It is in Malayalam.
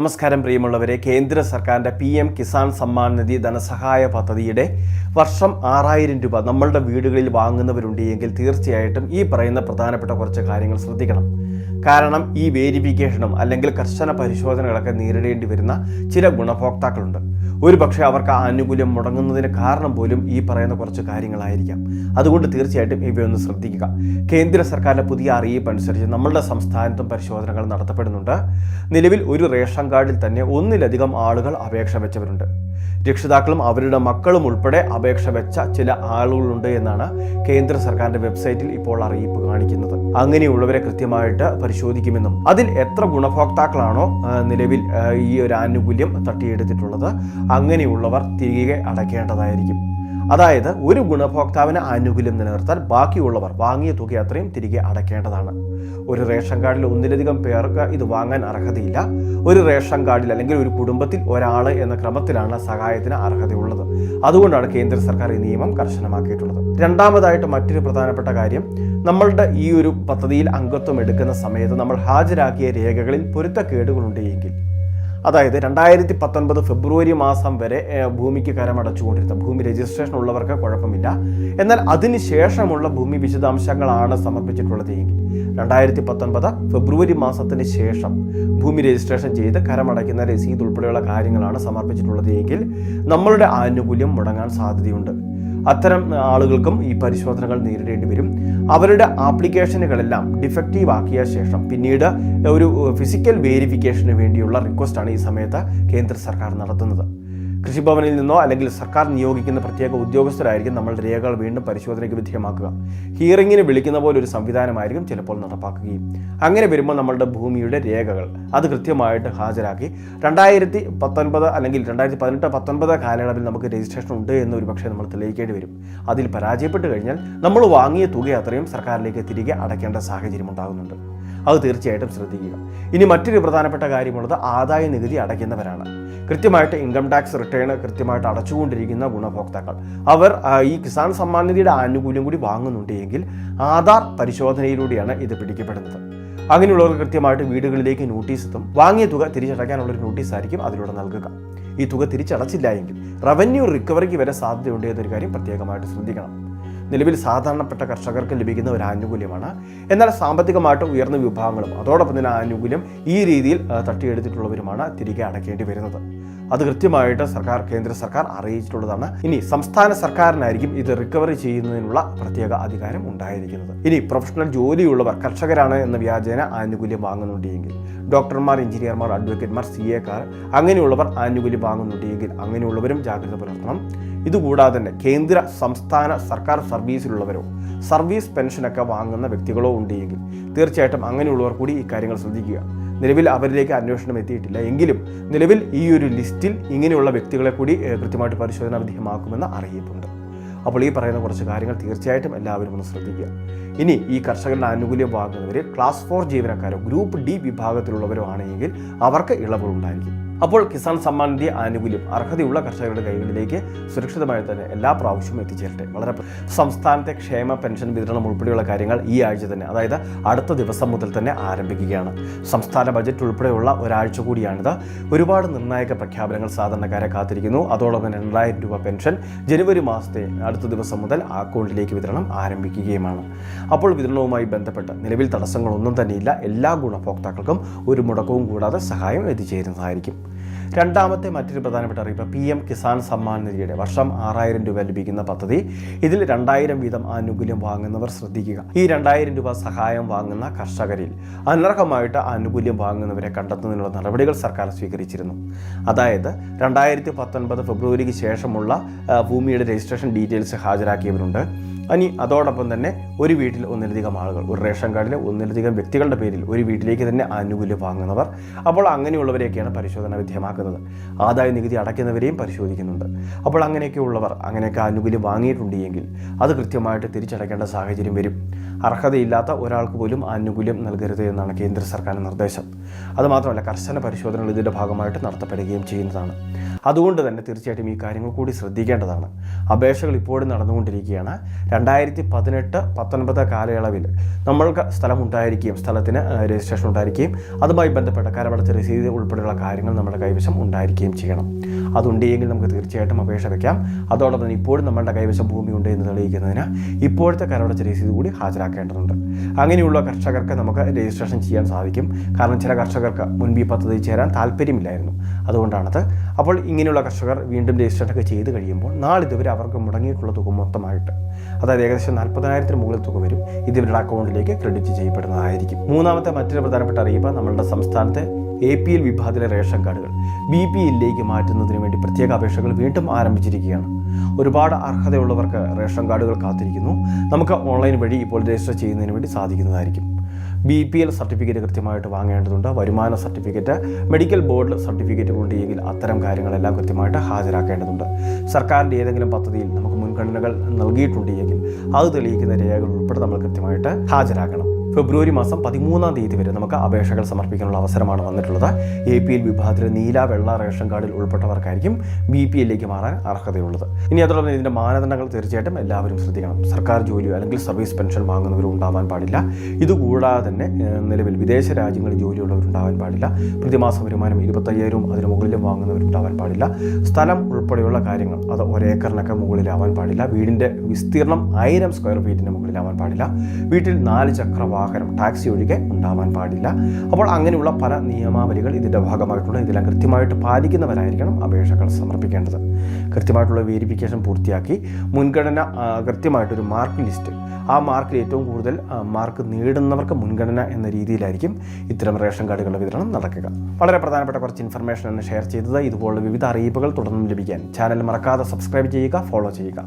നമസ്കാരം പ്രിയമുള്ളവരെ കേന്ദ്ര സർക്കാരിന്റെ പി എം കിസാൻ സമ്മാൻ നിധി ധനസഹായ പദ്ധതിയുടെ വർഷം ആറായിരം രൂപ നമ്മളുടെ വീടുകളിൽ വാങ്ങുന്നവരുണ്ട് എങ്കിൽ തീർച്ചയായിട്ടും ഈ പറയുന്ന പ്രധാനപ്പെട്ട കുറച്ച് കാര്യങ്ങൾ ശ്രദ്ധിക്കണം. കാരണം ഈ വേരിഫിക്കേഷനും അല്ലെങ്കിൽ കർശന പരിശോധനകളൊക്കെ നേരിടേണ്ടി വരുന്ന ചില ഗുണഭോക്താക്കളുണ്ട്. ഒരു പക്ഷേ അവർക്ക് ആ ആനുകൂല്യം മുടങ്ങുന്നതിന് കാരണം പോലും ഈ പറയുന്ന കുറച്ച് കാര്യങ്ങളായിരിക്കാം. അതുകൊണ്ട് തീർച്ചയായിട്ടും ഇവയൊന്ന് ശ്രദ്ധിക്കുക. കേന്ദ്ര സർക്കാരിന്റെ പുതിയ അറിയിപ്പ് അനുസരിച്ച് നമ്മളുടെ സംസ്ഥാനത്തും പരിശോധനകൾ നടത്തപ്പെടുന്നുണ്ട്. നിലവിൽ ഒരു റേഷൻ കാർഡിൽ തന്നെ ഒന്നിലധികം ആളുകൾ അപേക്ഷ വെച്ചവരുണ്ട്. രക്ഷിതാക്കളും അവരുടെ മക്കളും ഉൾപ്പെടെ അപേക്ഷ വെച്ച ചില ആളുകളുണ്ട് എന്നാണ് കേന്ദ്ര സർക്കാരിന്റെ വെബ്സൈറ്റിൽ ഇപ്പോൾ അറിയിപ്പ് കാണിക്കുന്നത്. അങ്ങനെയുള്ളവരെ കൃത്യമായിട്ട് പരിശോധിക്കുമെന്നും അതിൽ എത്ര ഗുണഭോക്താക്കളാണോ നിലവിൽ ഈ ഒരു ആനുകൂല്യം തട്ടിയെടുത്തിട്ടുള്ളത് അങ്ങനെയുള്ളവർ തിരികെ അടയ്ക്കേണ്ടതായിരിക്കും. അതായത് ഒരു ഗുണഭോക്താവിന് ആനുകൂല്യം നിലനിർത്താൻ ബാക്കിയുള്ളവർ വാങ്ങിയ തുക അത്രയും തിരികെ അടയ്ക്കേണ്ടതാണ് ഒരു റേഷൻ കാർഡിൽ ഒന്നിലധികം പേർക്ക് ഇത് വാങ്ങാൻ അർഹതയില്ല. ഒരു റേഷൻ കാർഡിൽ അല്ലെങ്കിൽ ഒരു കുടുംബത്തിൽ ഒരാൾ എന്ന ക്രമത്തിലാണ് സഹായത്തിന് അർഹതയുള്ളത്. അതുകൊണ്ടാണ് കേന്ദ്ര സർക്കാർ ഈ നിയമം കർശനമാക്കിയിട്ടുള്ളത്. രണ്ടാമതായിട്ട് മറ്റൊരു പ്രധാനപ്പെട്ട കാര്യം നമ്മളുടെ ഈ ഒരു പദ്ധതിയിൽ അംഗത്വം എടുക്കുന്ന സമയത്ത് നമ്മൾ ഹാജരാക്കിയ രേഖകളിൽ പൊരുത്തക്കേടുകളുണ്ട് എങ്കിൽ അതായത് രണ്ടായിരത്തി പത്തൊൻപത് ഫെബ്രുവരി മാസം വരെ ഭൂമിക്ക് കരമടച്ചുകൊണ്ടിരുന്ന ഭൂമി രജിസ്ട്രേഷൻ ഉള്ളവർക്ക് കുഴപ്പമില്ല. എന്നാൽ അതിനുശേഷമുള്ള ഭൂമി വിശദാംശങ്ങളാണ് സമർപ്പിച്ചിട്ടുള്ളത് എങ്കിൽ രണ്ടായിരത്തി പത്തൊൻപത് ഫെബ്രുവരി മാസത്തിന് ശേഷം ഭൂമി രജിസ്ട്രേഷൻ ചെയ്ത് കരമടയ്ക്കുന്ന രസീത് ഉൾപ്പെടെയുള്ള കാര്യങ്ങളാണ് സമർപ്പിച്ചിട്ടുള്ളത് എങ്കിൽ നമ്മളുടെ ആനുകൂല്യം മുടങ്ങാൻ സാധ്യതയുണ്ട്. അത്തരം ആളുകൾക്കും ഈ പരിശോധനകൾ നേരിടേണ്ടി വരും. അവരുടെ ആപ്ലിക്കേഷനുകളെല്ലാം ഡിഫക്റ്റീവ് ആക്കിയ ശേഷം പിന്നീട് ഒരു ഫിസിക്കൽ വേരിഫിക്കേഷന് വേണ്ടിയുള്ള റിക്വസ്റ്റാണ് ഈ സമയത്ത് കേന്ദ്ര സർക്കാർ നടത്തുന്നത്. കൃഷിഭവനിൽ നിന്നോ അല്ലെങ്കിൽ സർക്കാർ നിയോഗിക്കുന്ന പ്രത്യേക ഉദ്യോഗസ്ഥരായിരിക്കും നമ്മളുടെ രേഖകൾ വീണ്ടും പരിശോധനയ്ക്ക് വിധേയമാക്കുക. ഹിയറിങ്ങിന് വിളിക്കുന്ന പോലെ ഒരു സംവിധാനമായിരിക്കും ചിലപ്പോൾ നടപ്പാക്കുകയും. അങ്ങനെ വരുമ്പോൾ നമ്മളുടെ ഭൂമിയുടെ രേഖകൾ അത് കൃത്യമായിട്ട് ഹാജരാക്കി രണ്ടായിരത്തി പത്തൊൻപത് അല്ലെങ്കിൽ രണ്ടായിരത്തി പതിനെട്ട് പത്തൊൻപത് കാലയളവിൽ നമുക്ക് രജിസ്ട്രേഷൻ ഉണ്ട് എന്ന് ഒരു പക്ഷേ നമ്മൾ തെളിയിക്കേണ്ടി വരും. അതിൽ പരാജയപ്പെട്ട് കഴിഞ്ഞാൽ നമ്മൾ വാങ്ങിയ തുക അത്രയും സർക്കാരിലേക്ക് തിരികെ അടയ്ക്കേണ്ട സാഹചര്യം ഉണ്ടാകുന്നുണ്ട്. അത് തീർച്ചയായിട്ടും ശ്രദ്ധിക്കുക. ഇനി മറ്റൊരു പ്രധാനപ്പെട്ട കാര്യമുള്ളത് ആദായ നികുതി അടയ്ക്കുന്നവരാണ്. കൃത്യമായിട്ട് ഇൻകം ടാക്സ് റിട്ടേൺ കൃത്യമായിട്ട് അടച്ചുകൊണ്ടിരിക്കുന്ന ഗുണഭോക്താക്കൾ. അവർ ഈ കിസാൻ സമ്മാൻ നിധിയുടെ ആനുകൂല്യം കൂടി വാങ്ങുന്നുണ്ട് എങ്കിൽ ആധാർ പരിശോധനയിലൂടെയാണ് ഇത് പിടിക്കപ്പെടുന്നത്. അങ്ങനെയുള്ളവർ കൃത്യമായിട്ട് വീടുകളിലേക്ക് നോട്ടീസ് എത്തും. വാങ്ങിയ തുക തിരിച്ചടയ്ക്കാനുള്ള ഒരു നോട്ടീസ് ആയിരിക്കും അതിലൂടെ നൽകുക. ഈ തുക തിരിച്ചടച്ചില്ല എങ്കിൽ റവന്യൂ റിക്കവറിക്ക് വരെ സാധ്യതയുണ്ട് എന്നൊരു കാര്യം പ്രത്യേകമായിട്ട് ശ്രദ്ധിക്കണം. നിലവിൽ സാധാരണപ്പെട്ട കർഷകർക്ക് ലഭിക്കുന്ന ഒരു ആനുകൂല്യമാണ്. എന്നാൽ സാമ്പത്തികമായിട്ട് ഉയർന്ന വിഭാഗങ്ങളും അതോടൊപ്പം തന്നെ ആനുകൂല്യം ഈ രീതിയിൽ തട്ടിയെടുത്തിട്ടുള്ളവരുമാണ് തിരികെ അടയ്ക്കേണ്ടി വരുന്നത്. അത് കൃത്യമായിട്ട് സർക്കാർ കേന്ദ്ര സർക്കാർ അറിയിച്ചിട്ടുള്ളതാണ്. ഇനി സംസ്ഥാന സർക്കാരിനായിരിക്കും ഇത് റിക്കവറി ചെയ്യുന്നതിനുള്ള പ്രത്യേക അധികാരം ഉണ്ടായിരിക്കുന്നത്. ഇനി പ്രൊഫഷണൽ ജോലിയുള്ളവർ കർഷകരാണ് എന്ന വ്യാജേന ആനുകൂല്യം വാങ്ങുന്നുണ്ടെങ്കിൽ ഡോക്ടർമാർ എഞ്ചിനീയർമാർ അഡ്വക്കേറ്റ്മാർ സി എക്കാർ അങ്ങനെയുള്ളവർ ആനുകൂല്യം വാങ്ങുന്നുണ്ടെങ്കിൽ അങ്ങനെയുള്ളവരും ജാഗ്രത പുലർത്തണം. ഇതുകൂടാതെ തന്നെ കേന്ദ്ര സംസ്ഥാന സർക്കാർ സർവീസിലുള്ളവരോ സർവീസ് പെൻഷനൊക്കെ വാങ്ങുന്ന വ്യക്തികളോ ഉണ്ടെങ്കിൽ തീർച്ചയായിട്ടും അങ്ങനെയുള്ളവർ കൂടി ഈ കാര്യങ്ങൾ ശ്രദ്ധിക്കുക. നിലവിൽ അവരിലേക്ക് അന്വേഷണം എത്തിയിട്ടില്ല. എങ്കിലും നിലവിൽ ഈ ഒരു ലിസ്റ്റിൽ ഇങ്ങനെയുള്ള വ്യക്തികളെ കൂടി കൃത്യമായിട്ട് പരിശോധന വിധേയമാക്കുമെന്ന് അറിയിപ്പുണ്ട്. അപ്പോൾ ഈ പറയുന്ന കുറച്ച് കാര്യങ്ങൾ തീർച്ചയായിട്ടും എല്ലാവരും ഒന്ന് ശ്രദ്ധിക്കുക. ഇനി ഈ കർഷകരുടെ ആനുകൂല്യം വാങ്ങുന്നവർ ക്ലാസ് ഫോർ ജീവനക്കാരോ ഗ്രൂപ്പ് ഡി വിഭാഗത്തിലുള്ളവരോ ആണെങ്കിൽ അവർക്ക് ഇളവുകളുണ്ടായിരിക്കും അപ്പോൾ കിസാൻ സമ്മാൻ നിധി ആനുകൂല്യം അർഹതയുള്ള കർഷകരുടെ കൈകളിലേക്ക് സുരക്ഷിതമായി തന്നെ എല്ലാ പ്രാവശ്യവും എത്തിച്ചേരട്ടെ. വളരെ സംസ്ഥാനത്തെ ക്ഷേമ പെൻഷൻ വിതരണം ഉൾപ്പെടെയുള്ള കാര്യങ്ങൾ ഈ ആഴ്ച തന്നെ അതായത് അടുത്ത ദിവസം മുതൽ തന്നെ ആരംഭിക്കുകയാണ്. സംസ്ഥാന ബജറ്റ് ഉൾപ്പെടെയുള്ള ഒരാഴ്ച കൂടിയാണിത്. ഒരുപാട് നിർണായക പ്രഖ്യാപനങ്ങൾ സാധാരണക്കാരെ കാത്തിരിക്കുന്നു. അതോടൊപ്പം രണ്ടായിരം രൂപ പെൻഷൻ ജനുവരി മാസത്തെ അടുത്ത ദിവസം മുതൽ അക്കൗണ്ടിലേക്ക് വിതരണം ആരംഭിക്കുകയുമാണ്. അപ്പോൾ വിതരണവുമായി ബന്ധപ്പെട്ട് നിലവിൽ തടസ്സങ്ങളൊന്നും തന്നെയില്ല. എല്ലാ ഗുണഭോക്താക്കൾക്കും ഒരു മുടക്കവും കൂടാതെ സഹായം എത്തിച്ചേരുന്നതായിരിക്കും. രണ്ടാമത്തെ മറ്റൊരു പ്രധാനപ്പെട്ട അറിയിപ്പ് പി എം കിസാൻ സമ്മാൻ നിധിയുടെ വർഷം ആറായിരം രൂപ ലഭിക്കുന്ന പദ്ധതി. ഇതിൽ രണ്ടായിരം വീതം ആനുകൂല്യം വാങ്ങുന്നവർ ശ്രദ്ധിക്കുക. ഈ രണ്ടായിരം രൂപ സഹായം വാങ്ങുന്ന കർഷകരിൽ അനർഹമായിട്ട് ആനുകൂല്യം വാങ്ങുന്നവരെ കണ്ടെത്തുന്നതിനുള്ള നടപടികൾ സർക്കാർ സ്വീകരിച്ചിരുന്നു. അതായത് രണ്ടായിരത്തി പത്തൊൻപത് ഫെബ്രുവരിക്ക് ശേഷമുള്ള ഭൂമിയുടെ രജിസ്ട്രേഷൻ ഡീറ്റെയിൽസ് ഹാജരാക്കിയവരുണ്ട്. ഇനി അതോടൊപ്പം തന്നെ ഒരു വീട്ടിൽ ഒന്നിലധികം ആളുകൾ ഒരു റേഷൻ കാർഡിലെ ഒന്നിലധികം വ്യക്തികളുടെ പേരിൽ ഒരു വീട്ടിലേക്ക് തന്നെ ആനുകൂല്യം വാങ്ങുന്നവർ. അപ്പോൾ അങ്ങനെയുള്ളവരെയൊക്കെയാണ് പരിശോധന വിധേയമാക്കുന്നത്. നോക്കുന്നത് ആദായ നികുതി അടയ്ക്കുന്നവരെയും പരിശോധിക്കുന്നുണ്ട്. അപ്പോൾ അങ്ങനെയൊക്കെ ഉള്ളവർ അങ്ങനെയൊക്കെ ആനുകൂല്യം വാങ്ങിയിട്ടുണ്ട് എങ്കിൽ അത് കൃത്യമായിട്ട് തിരിച്ചടയ്ക്കേണ്ട സാഹചര്യം വരും. അർഹതയില്ലാത്ത ഒരാൾക്ക് പോലും ആനുകൂല്യം നൽകരുത് എന്നാണ് കേന്ദ്ര സർക്കാരിന്റെ നിർദ്ദേശം. അതുമാത്രമല്ല കർശന പരിശോധനകൾ ഇതിന്റെ ഭാഗമായിട്ട് നടത്തപ്പെടുകയും ചെയ്യുന്നതാണ്. അതുകൊണ്ട് തന്നെ തീർച്ചയായിട്ടും ഈ കാര്യങ്ങൾ കൂടി ശ്രദ്ധിക്കേണ്ടതാണ്. അപേക്ഷകൾ ഇപ്പോഴും നടന്നുകൊണ്ടിരിക്കുകയാണ്. രണ്ടായിരത്തി പതിനെട്ട് പത്തൊൻപത് കാലയളവിൽ നമ്മൾക്ക് സ്ഥലം ഉണ്ടായിരിക്കുകയും സ്ഥലത്തിന് രജിസ്ട്രേഷൻ ഉണ്ടായിരിക്കുകയും അതുമായി ബന്ധപ്പെട്ട കരമടച്ച രസീത് ഉൾപ്പെടെയുള്ള കാര്യങ്ങൾ നമ്മുടെ കൈവശം ഉണ്ടായിരിക്കുകയും ചെയ്യണം. അതുണ്ടെങ്കിൽ നമുക്ക് തീർച്ചയായിട്ടും അപേക്ഷ വയ്ക്കാം അതോടൊപ്പം തന്നെ ഇപ്പോഴും നമ്മളുടെ കൈവശം ഭൂമി ഉണ്ട് എന്ന് തെളിയിക്കുന്നതിന് ഇപ്പോഴത്തെ കരടച്ച രസീത് കൂടി ഹാജരാക്കേണ്ടതുണ്ട്. അങ്ങനെയുള്ള കർഷകർക്ക് നമുക്ക് രജിസ്ട്രേഷൻ ചെയ്യാൻ സാധിക്കും. കാരണം ചില കർഷകർക്ക് മുൻപ് ഈ പദ്ധതി ചേരാൻ താല്പര്യമില്ലായിരുന്നു. അതുകൊണ്ടാണത്. അപ്പോൾ ഇങ്ങനെയുള്ള കർഷകർ വീണ്ടും രജിസ്ട്രേഷൻ ഒക്കെ ചെയ്ത് കഴിയുമ്പോൾ നാളിതുവരെ അവർക്ക് മുടങ്ങിയിട്ടുള്ള തുക മൊത്തമായിട്ട് അതായത് ഏകദേശം നാൽപ്പതിനായിരത്തിന് മുകളിൽ തുക വരും. ഇത് അക്കൗണ്ടിലേക്ക് ക്രെഡിറ്റ് ചെയ്യപ്പെടുന്നതായിരിക്കും. മൂന്നാമത്തെ മറ്റൊരു പ്രധാനപ്പെട്ട അറിയിപ്പ് നമ്മളുടെ സംസ്ഥാനത്തെ എ പി എൽ വിഭാഗത്തിലെ റേഷൻ കാർഡുകൾ ബി പി എല്ലിലേക്ക് മാറ്റുന്നതിന് വേണ്ടി പ്രത്യേക അപേക്ഷകൾ വീണ്ടും ആരംഭിച്ചിരിക്കുകയാണ്. ഒരുപാട് അർഹതയുള്ളവർക്ക് റേഷൻ കാർഡുകൾ കാത്തിരിക്കുന്നു. നമുക്ക് ഓൺലൈൻ വഴി ഇപ്പോൾ രജിസ്റ്റർ ചെയ്യുന്നതിന് വേണ്ടി സാധിക്കുന്നതായിരിക്കും. ബി പി എൽ സർട്ടിഫിക്കറ്റ് കൃത്യമായിട്ട് വാങ്ങേണ്ടതുണ്ട്. വരുമാന സർട്ടിഫിക്കറ്റ് മെഡിക്കൽ ബോർഡ് സർട്ടിഫിക്കറ്റ് ഉണ്ടെങ്കിൽ അത്തരം കാര്യങ്ങളെല്ലാം കൃത്യമായിട്ട് ഹാജരാക്കേണ്ടതുണ്ട്. സർക്കാരിന്റെ ഏതെങ്കിലും പദ്ധതിയിൽ നമുക്ക് മുൻഗണനകൾ നൽകിയിട്ടുണ്ടെങ്കിൽ അത് തെളിയിക്കുന്ന രേഖകൾ ഉൾപ്പെടെ നമ്മൾ കൃത്യമായിട്ട് ഹാജരാക്കണം. ഫെബ്രുവരി മാസം പതിമൂന്നാം തീയതി വരെ നമുക്ക് അപേക്ഷകൾ സമർപ്പിക്കാനുള്ള അവസരമാണ് വന്നിട്ടുള്ളത്. എ പി എൽ വിഭാഗത്തിലെ നീല വെള്ള റേഷൻ കാർഡിൽ ഉൾപ്പെട്ടവർക്കായിരിക്കും ബി പി എല്ലിലേക്ക് മാറാൻ അർഹതയുള്ളത്. ഇനി അതോടൊപ്പം ഇതിന്റെ മാനദണ്ഡങ്ങൾ തീർച്ചയായിട്ടും എല്ലാവരും ശ്രദ്ധിക്കണം. സർക്കാർ ജോലിയോ അല്ലെങ്കിൽ സർവീസ് പെൻഷൻ വാങ്ങുന്നവരും ഉണ്ടാവാൻ പാടില്ല. ഇതുകൂടാതെ തന്നെ നിലവിൽ വിദേശ രാജ്യങ്ങളിൽ ജോലിയുള്ളവരുണ്ടാവാൻ പാടില്ല. പ്രതിമാസ വരുമാനം ഇരുപത്തയ്യായിരവും അതിന് മുകളിലും വാങ്ങുന്നവരുണ്ടാവാൻ പാടില്ല. സ്ഥലം ഉൾപ്പെടെയുള്ള കാര്യങ്ങൾ അത് ഒരേക്കറിനൊക്കെ മുകളിലാവാൻ പാടില്ല. വീടിന്റെ വിസ്തീർണം ആയിരം സ്ക്വയർ ഫീറ്റിന് മുകളിലാവാൻ പാടില്ല. വീട്ടിൽ നാല് ചക്ര വാഹനം ടാക്സി ഒഴികെ ഉണ്ടാവാൻ പാടില്ല. അപ്പോൾ അങ്ങനെയുള്ള പല നിയമാവലികൾ ഇതിന്റെ ഭാഗമായിട്ടുള്ള ഇതെല്ലാം കൃത്യമായിട്ട് പാലിക്കുന്നവരായിരിക്കണം അപേക്ഷകൾ സമർപ്പിക്കേണ്ടത്. കൃത്യമായിട്ടുള്ള വേരിഫിക്കേഷൻ പൂർത്തിയാക്കി മുൻഗണന കൃത്യമായിട്ടൊരു മാർക്ക് ലിസ്റ്റ് ആ മാർക്കിൽ ഏറ്റവും കൂടുതൽ മാർക്ക് നേടുന്നവർക്ക് മുൻഗണന എന്ന രീതിയിലായിരിക്കും ഇത്തരം റേഷൻ കാർഡുകളുടെ വിതരണം നടക്കുക. വളരെ പ്രധാനപ്പെട്ട കുറച്ച് ഇൻഫർമേഷൻ ആണ് ഷെയർ ചെയ്തത്. ഇതുപോലുള്ള വിവിധ അറിയിപ്പുകൾ തുടർന്നും ലഭിക്കാൻ ചാനൽ മറക്കാതെ സബ്സ്ക്രൈബ് ചെയ്യുക ഫോളോ ചെയ്യുക.